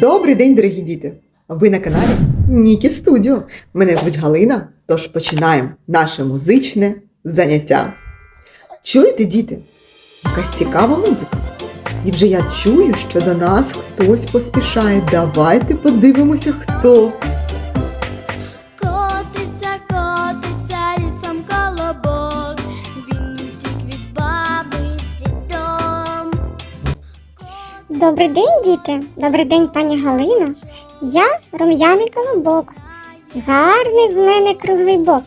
Добрий день, дорогі діти! Ви на каналі Нікі Студіо. Мене звуть Галина, тож починаємо наше музичне заняття. Чуєте, діти? Якась цікава музика. І вже я чую, що до нас хтось поспішає. Давайте подивимося, хто. Добрий день, діти! Добрий день, пані Галино. Я рум'яний колобок. Гарний в мене круглий бок.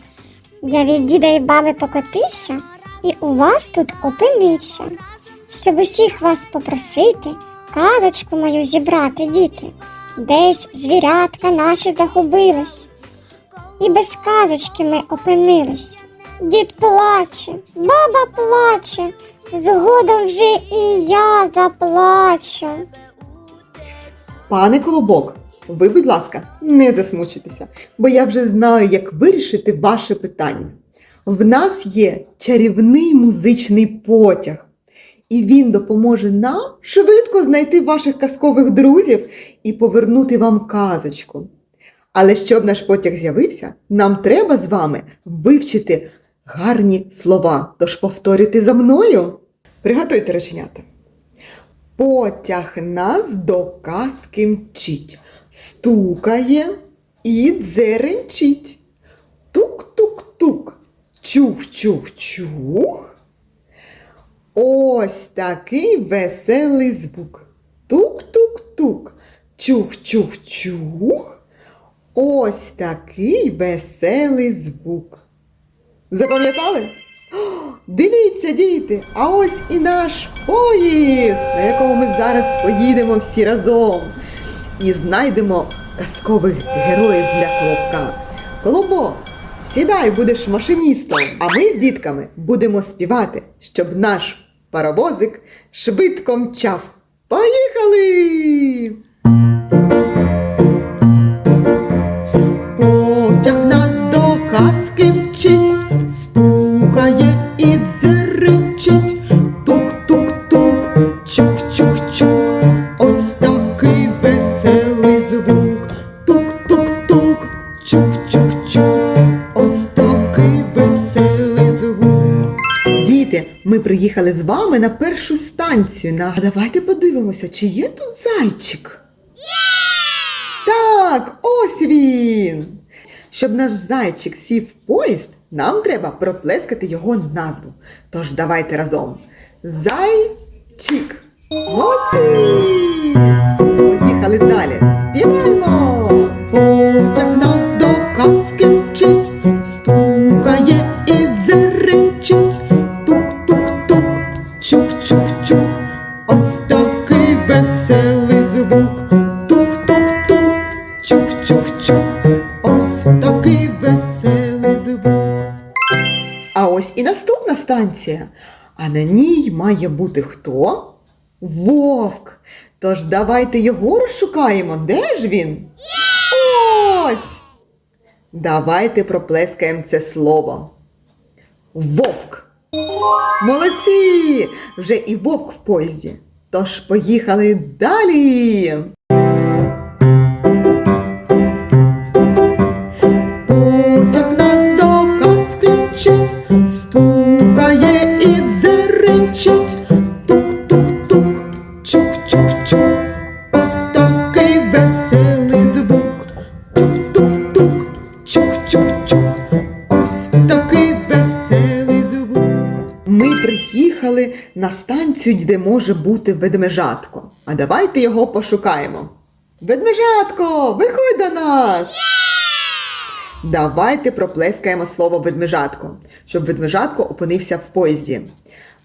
Я від діда і баби покотився і у вас тут опинився. Щоб усіх вас попросити, казочку мою зібрати, діти. Десь звірятка наші загубились. І без казочки ми опинились. Дід плаче, баба плаче, згодом вже і я заплачу. Пане Колобок, ви, будь ласка, не засмучуйтеся, бо я вже знаю, як вирішити ваше питання. В нас є чарівний музичний потяг, і він допоможе нам швидко знайти ваших казкових друзів і повернути вам казочку. Але щоб наш потяг з'явився, нам треба з вами вивчити гарні слова. Тож повторюйте за мною. Приготуйте реченята. Потяг нас до казки мчить, стукає і дзеренчить. Тук-тук-тук, чух-чух-чух. Ось такий веселий звук. Тук-тук-тук, чух-чух-чух. Ось такий веселий звук. Запам'ятали? Дивіться, діти, а ось і наш поїзд, на якому ми зараз поїдемо всі разом і знайдемо казкових героїв для колобка. Колобок, сідай, будеш машиністом, а ми з дітками будемо співати, щоб наш паровозик швидко мчав. Поїхали! Потяг нас до казки мчить, ми приїхали з вами на першу станцію. На... А давайте подивимося, чи є тут зайчик. Так, ось він. Щоб наш зайчик сів в поїзд, нам треба проплескати його назву. Тож давайте разом. Зайчик. Молодці! Поїхали далі. Співаємо. Потяг нас до казки мчить, стукає і дзеренчить. Ось і наступна станція. А на ній має бути хто? Вовк. Тож давайте його розшукаємо. Де ж він? Ось. Давайте проплескаємо це слово. Вовк. Молодці! Вже і вовк в поїзді. Тож поїхали далі. Ось такий веселий звук. Тук-тук-тук, чух-чух-чух. Ось такий веселий звук. Ми приїхали на станцію, де може бути ведмежатко. А давайте його пошукаємо. Ведмежатко, виходь до нас! Давайте проплескаємо слово ведмежатко, щоб ведмежатко опинився в поїзді.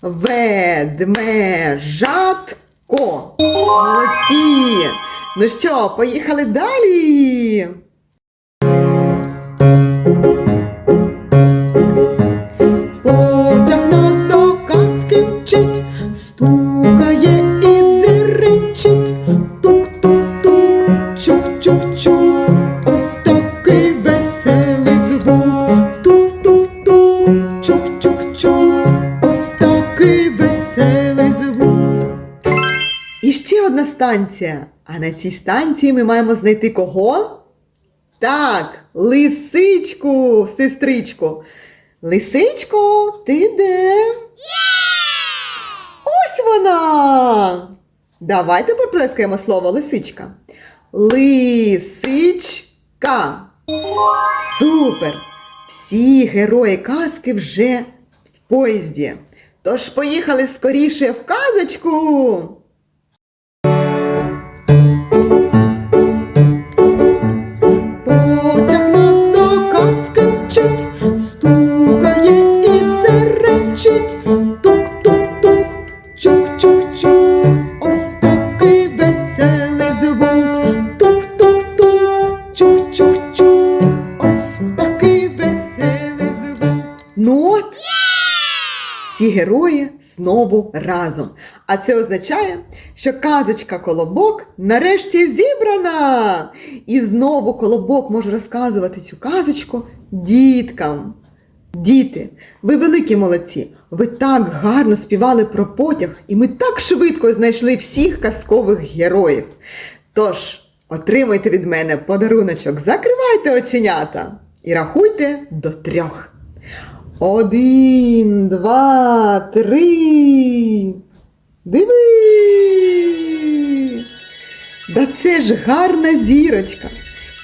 Ведмежатко. Молодці! Ну що, поїхали далі. Одна станція. А на цій станції ми маємо знайти кого? Так, лисичку, сестричку. Лисичко, ти де? Ось вона. Давайте поплескаємо слово лисичка. Лисичка. Супер! Всі герої казки вже в поїзді. Тож поїхали скоріше в казочку. Тук-тук-тук, чух-чух-чух. Ось такий веселий звук. Тук-тук-тук, чух-чух-чух. Ось такий веселий звук. Ну от, всі герої знову разом. А це означає, що казочка Колобок нарешті зібрана. І знову Колобок може розказувати цю казочку діткам. Діти, ви великі молодці. Ви так гарно співали про потяг, і ми так швидко знайшли всіх казкових героїв. Тож, отримуйте від мене подаруночок, закривайте оченята і рахуйте до трьох. Один, два, три. Диви. Да це ж гарна зірочка.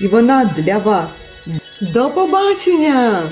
І вона для вас. До побачення!